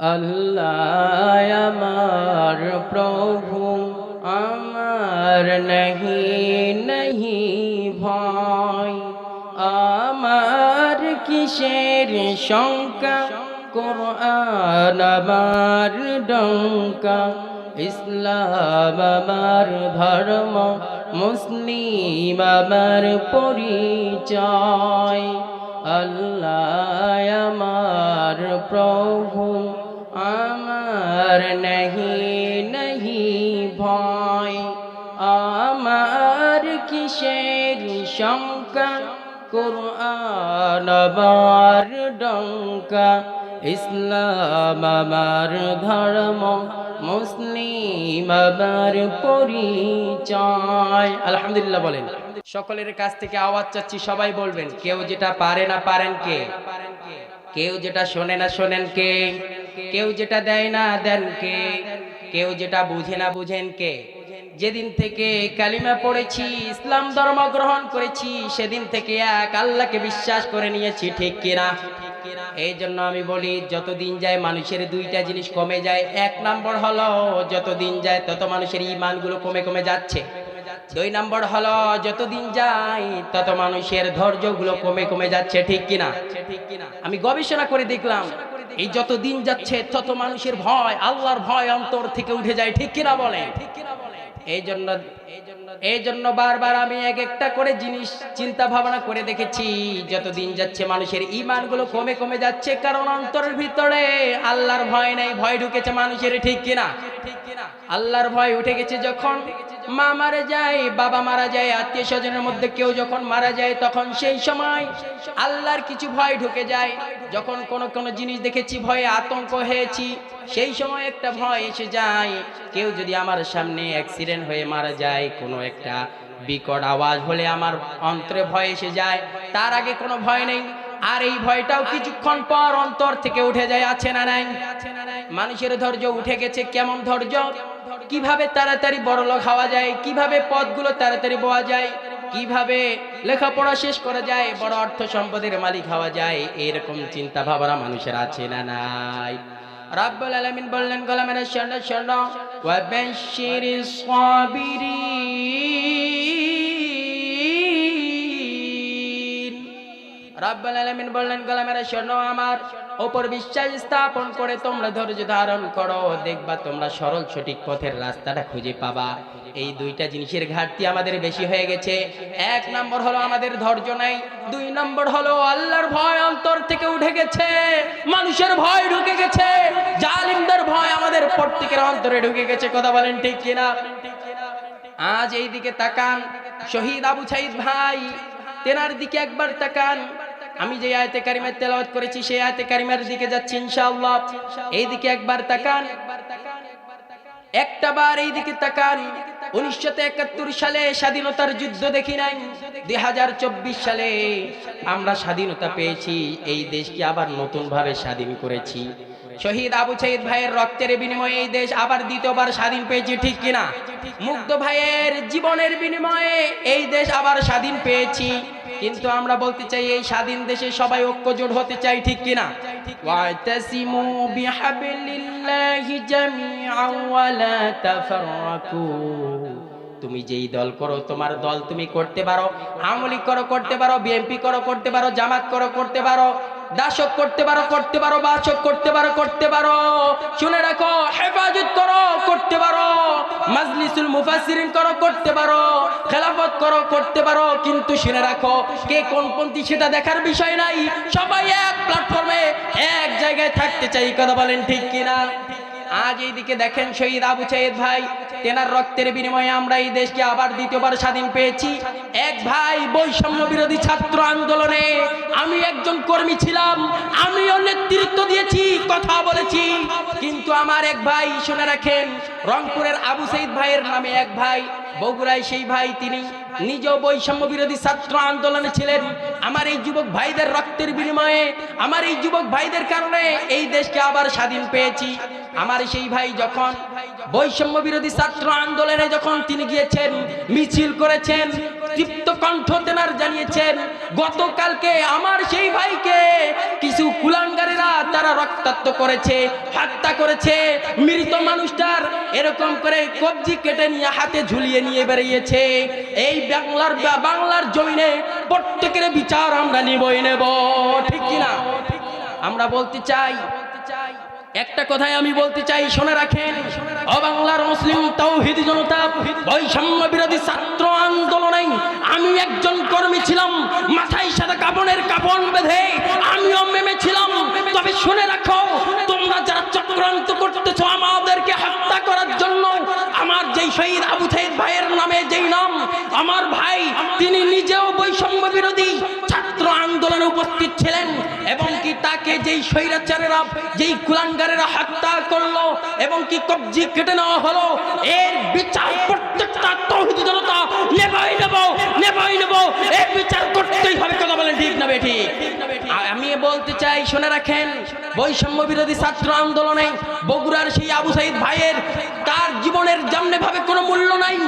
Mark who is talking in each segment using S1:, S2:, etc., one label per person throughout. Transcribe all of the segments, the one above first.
S1: আল্লাহ আমার প্রভু, আমার নহি নহি ভয়। আমার কিসের শঙ্কা? কোরআন আমার ডঙ্কা। ইসলাম আমার ধর্ম, মুসলিম আমার পরিচয়। আল্লাহ আমার প্রভু আমার নহি নহি ভয় আমার কিসের শঙ্কা কোরআন আমার ডঙ্কা ইসলাম আমার ধর্ম মুসলিম আমার পরিচয় আলহামদুলিল্লাহ বলেন। সকলের কাছ থেকে আওয়াজ চাচ্ছি, সবাই বলবেন, কেউ যেটা পারে না পারেন কে? কেউ যেটা শোনে না শোনেন কে? কেউ যেটা দেয় না দেন কে? কেউ যেটা বুঝে না বুঝেন কে? যেদিন থেকে কালিমা পড়েছি, ইসলাম ধর্ম গ্রহণ করেছি, সেদিন থেকে এক আল্লাহকে বিশ্বাস করে নিয়েছি, ঠিক কিনা? এই জন্য আমি বলি, যতদিন যায় মানুষের দুইটা জিনিস কমে যায়, এক নম্বর হলো, যতদিন যায় তত মানুষের ইমানগুলো কমে কমে যাচ্ছে। দুই নম্বর হলো, যতদিন যায় তত মানুষের ধৈর্যগুলো কমে কমে যাচ্ছে, ঠিক কিনা? আমি গবেষণা করে দেখলাম এই যত দিন যাচ্ছে, তত মানুষের ভয়, আল্লাহর ভয় অন্তর থেকে উঠে যায়, ঠিক কিনা বলে? এই জন্য এই জন্য বারবার আমি এক একটা করে জিনিস চিন্তা ভাবনা করে দেখেছি, যত দিন যাচ্ছে মানুষের ইমানগুলো কমে কমে যাচ্ছে, কারণ অন্তরের ভিতরে আল্লাহর ভয় নেই, ভয় ঢুকেছে মানুষের, ঠিক কিনা? আল্লাহর ভয় উঠে গেছে যখন মা মারা যায়, বাবা মারা যায়, আত্মীয় স্বজনের মধ্যে কেউ যখন মারা যায়, তখন সেই সময় আল্লাহর কিছু ভয় ঢুকে যায়। যখন কোন কোন জিনিস দেখেছি, ভয়ে আতঙ্ক হয়েছি, সেই সময় একটা ভয় এসে যায়, কেউ যদি আমার সামনে অ্যাক্সিডেন্ট হয়ে মারা যায়, কোনো একটা বিকট আওয়াজ হলে আমার অন্তরে ভয় এসে যায়। তার আগে কোনো ভয় নেই। আর এই ভয়টাও কিছুক্ষণ পর অন্তর থেকে উঠে যায়, আছে না নাই? মানুষের ধৈর্য উঠে গেছে, কেমন ধৈর্য? কীভাবে তাড়াতাড়ি বড়লোক হওয়া যায়? কীভাবে পদগুলো তাড়াতাড়ি পাওয়া যায়? কীভাবে লেখাপড়া শেষ করা যায়? বড় অর্থ সম্পদের মালিক হওয়া যায়? এরকম চিন্তা ভাবনা মানুষের আছে না নাই। রাব্বুল আলামিন বললেন গোলামের শরণ শরণ ওয়া বাশশিরিস সাবিরিন রাব্বুল আলামিন বললেন, গোলামের শরণ আমার। ওপর বিশ্বাস স্থাপন করে তোমরা ধৈর্য ধারণ করো। দেখবা তোমরা সরল সঠিক পথের রাস্তাটা খুঁজে পাবা। এই দুইটা জিনিসের ঘাটতি আমাদের বেশি হয়ে গেছে। এক নম্বর হলো আমাদের ধৈর্য নাই। দুই নম্বর হলো আল্লাহর ভয় অন্তর থেকে উঠে গেছে। মানুষের ভয় ঢুকে গেছে। জালিমদের ভয় আমাদের প্রত্যেকের অন্তরে ঢুকে গেছে। কথা বলেন ঠিক কিনা? আজ এই দিকে তাকান। শহীদ আবু সাইদ ভাই, তেনার দিকে একবার তাকান। আমি যে আয়তে কারিমের তেলাওয়াত করেছি, সেই আয়তে কারিমের দিকে যাচ্ছি ইনশাআল্লাহ। এই দিকে একবার তাকান। একটা বার এই দিকে তাকান। উনিশশো একাত্তর সালে স্বাধীনতার যুদ্ধ সালে আমরা স্বাধীনতা পেয়েছি। এই দেশকে আবার নতুন ভাবে স্বাধীন করেছি। শহীদ আবু ভাইয়ের রক্তের বিনিময়ে এই দেশ আবার দ্বিতীয়বার স্বাধীন পেয়েছি, ঠিক কিনা? মুগ্ধ ভাইয়ের জীবনের বিনিময়ে এই দেশ আবার স্বাধীন পেয়েছি। কিন্তু আমরা বলতে চাই এই স্বাধীন দেশে সবাই ঐক্যজোট হতে চাই ঠিক কিনা? তুমি যেই দল করো তোমার দল তুমি করতে পারো আওয়ামী করো করতে পারো বিএনপি করো করতে পারো জামাত করো করতে পারো। দাসক করতে পারো করতে পারো, বাসক করতে পারো করতে পারো। শুনে রাখো, হেফাজত করো, করতে পারো। মাজলিসুল মুফাসিরিন করো, করতে পারো। খেলাফত করো, করতে পারো। কিন্তু শুনে রাখো, কে কোন পন্থী সেটা দেখার বিষয় নাই। সবাই এক প্ল্যাটফর্মে এক জায়গায় থাকতে চাই কথা বলেন ঠিক কিনা? আজ এইদিকে দেখেন শহীদ আবু সাইদ ভাই, তেনার রক্তের বিনিময়ে আমরা এই দেশকে আবার দ্বিতীয়বার স্বাধীন পেয়েছি। এক ভাই বৈষম্য বিরোধী ছাত্র আন্দোলনে আমি একজন কর্মী ছিলাম, আমিও নেতৃত্ব দিয়েছি, কথা বলেছি। কিন্তু আমার এক ভাই, শুনে রাখেন, রংপুরের আবু সাইদ ভাইয়ের নামে এক ভাই, বগুড়ায় সেই ভাই তিনি। নিজ বৈষম্য বিরোধী ছাত্র আন্দোলনে ছিলেন। আমার এই যুবক ভাইদের রক্তের বিনিময়ে, আমার এই যুবক ভাইদের কারণে এই দেশকে আবার স্বাধীন পেয়েছি। আমার সেই ভাই যখন বৈষম্য বিরোধী ছাত্র আন্দোলনে যখন তিনি গিয়েছেন, মিছিল করেছেন, তৃপ্ত কণ্ঠ তেনার জানিয়েছেন, গতকালকে আমার সেই ভাইকে কিছু কুলাঙ্গারেরা তারা রক্তাক্ত করেছে, হত্যা করেছে, মৃত মানুষটার এরকম করে কবজি কেটে নিয়ে হাতে ঝুলিয়ে নিয়ে বেরিয়েছে, এই বাংলার বাংলার জমিনে প্রত্যেকের বিচার আমরা নিবই নেব, ঠিক কিনা? আমরা বলতে চাই একটা কথাই আমি বলতে চাই, শুনে রাখেন। বাংলার মুসলিম তৌহিদ জনতা, বৈষম্য বিরোধী ছাত্র আন্দোলনে আমি একজন কর্মী ছিলাম, মাথায় সাদা কাপড়ের কাপড় বেঁধে আমিও মেমেছিলাম তবে শুনে রাখো, তোমরা যারা চক্রান্ত করতেছো আমাদেরকে হত্যা করার জন্য, আমার যেই শহীদ আবু সাইদ ভাইয়ের নামে যেই নাম, আমার ভাই, তিনি নিজেও বৈষম্য বিরোধী ছাত্র আন্দোলনে উপস্থিত ছিলেন। এবং কি তাকে যেই স্বৈরাচারেরা, যেই কুলাঙ্গারেরা হত্যা করল এবং কি কবজি কেটে নেওয়া হলো, এর বিচার প্রত্যেকটা তৌহিদ জনতা নেবাই নেব নেবাই নেব। এর বিচার করতেই হবে, কথা বলেন ঠিক না বেঠি? আমি বলতে চাই, শুনে রাখেন, বৈষম্য বিরোধী ছাত্র আন্দোলনে বগুড়ার সেই আবু সাইদ ভাইয়ের তার জীবনের যেমনে ভাবে কোনো মূল্য নাই,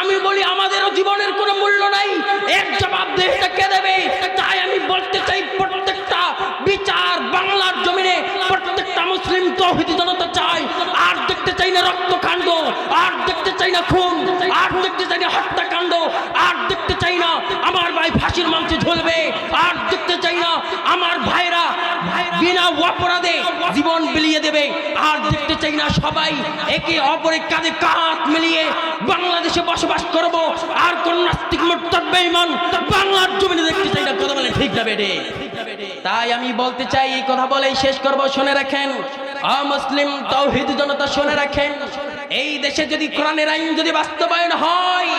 S1: আমি বলি আমাদেরও জীবনের কোনো মূল্য নাই, এর জবাব দেহটা কে দেবে? তাই আমি বলতে চাই প্রত্যেকটা বিচার বাংলার জমিনে প্রত্যেকটা মুসলিম তৌহিদি জনতা চাই। আর দেখতে চাই না রক্ত কাণ্ড আর দেখতে চাই না খুন, আর দেখতে চাই না হত্যাকাণ্ড, আর দেখতে চাই না আমার ভাই ফাঁসির মাংসে ঝুলবে, আর দেখতে চাই না আমার ভাইরা বিনা অপরাধে জীবন বিলিয়ে দেবে। সবাই একে অপরের কাঁধে কাঁধ মিলিয়ে বাংলাদেশে বসবাস করব। আর কোন নাস্তিক বেঈমান বাংলার জমিনে দেখতে চাই না, কথা বলে ঠিক না বেডে তাই আমি বলতে চাই, এই কথা বলেই শেষ করব, শুনে রাখেন। অমুসলিম তৌহিদ জনতা শুনে রাখেন। এই দেশে যদি কোরআনের আইন যদি বাস্তবায়ন হয়,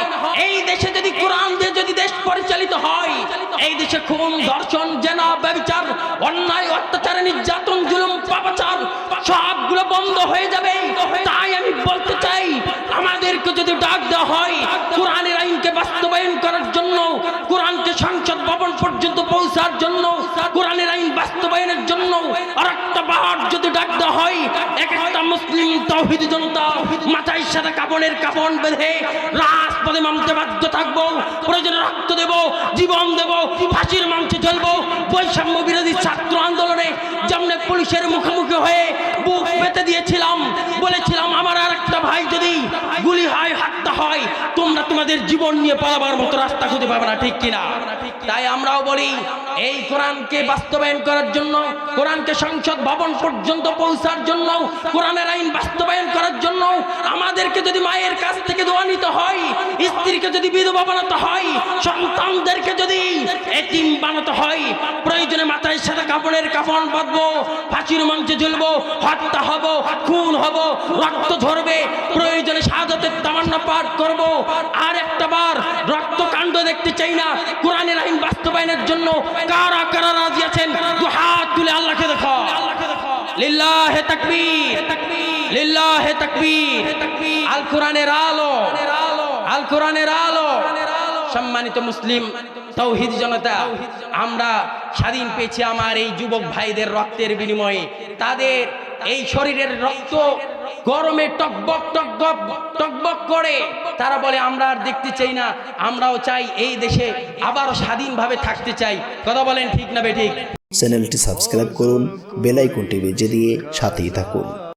S1: এই দেশে যদি কোরআন দিয়ে যদি দেশ পরিচালিত হয়, এই দেশে খুন, ধর্ষণ, জেনা, ব্যবচার, অন্যায়, অত্যাচার, নির্যাতন হয়ে যাবে। তাই আমি বলতে চাই, আমাদেরকে যদি ডাক দেওয়া হয়, কোরআনের আইনকে বাস্তবায়ন করার জন্য, কোরআনকে সংসদ ভবন পর্যন্ত পৌঁছার জন্য, কোরআনের আইন বাস্তবায়নের জন্য আর একটা বাহার যদি ডাক দেওয়া হয়, এক একটা মুসলিম তৌহিদ জনতা মাথায় সাদা কাপড়ের কাপড় বেঁধে রাজপথে নামতে বাধ্য থাকব, প্রয়োজনে রক্ত দেব, জীবন দেব, ফাঁসির মঞ্চে চলবো বৈষম্য বিরোধী ছাত্র আন্দোলনে যেমন পুলিশের মুখোমুখি হয়ে দিয়েছিলাম বলেছিলাম আমার আর একটা ভাই যদি গুলি হয় হত্যা হয় তোমাদের জীবন নিয়ে পালাবার মতো রাস্তা খুঁজে পাবে না, ঠিক কিনা? তাই আমরাও বলি, এই কোরআনকে বাস্তবায়ন করার জন্য, কোরআনকে সংসদ ভবন পর্যন্ত পৌঁছার জন্য, কোরআনের আইন বাস্তবায়ন করার জন্য, আমাদেরকে যদি মায়ের কাছ থেকে দোয়া নিতে হয়, স্ত্রীকে যদি বিধবা বানাতে হয়, সন্তানদেরকে যদি এতিম বানাতে হয়, প্রয়োজনে মাথায় সাদা কাপড়ের কাপড় বাঁধবো, ফাঁসির মঞ্চে ঝুলবো, হত্যা হব, খুন হব, রক্ত ধরবে প্রয়োজনে সাদতের তামান্না পাঠ করব আর একটা বার রক্তকাণ্ড দেখতে চাই না। কোরআনের আইন বাস্তবায়নের জন্য কারা কারা রাজি আছেন? দু হাত তুলে আল্লাহকে দেখো লিল্লাহে তাকবীর। লিল্লাহে তাকবীর। আল কোরআনের আলো। আল কোরআনের আলো। সম্মানিত মুসলিম, তৌহিদ জনতা, আমরা স্বাধীন পেয়েছি আমার এই যুবক ভাইদের রক্তের বিনিময়ে। তাদের এই শরীরের রক্ত গরমে টকবক টকবক টকবক করে। তারা বলে, আমরা আর দেখতে চাই না, আমরাও চাই এই দেশে আবারও স্বাধীনভাবে থাকতে চাই। কথা বলেন ঠিক না বে ঠিক?
S2: চ্যানেলটি সাবস্ক্রাইব করুন বেল টিভি বেজে দিয়ে সাথেই থাকুন।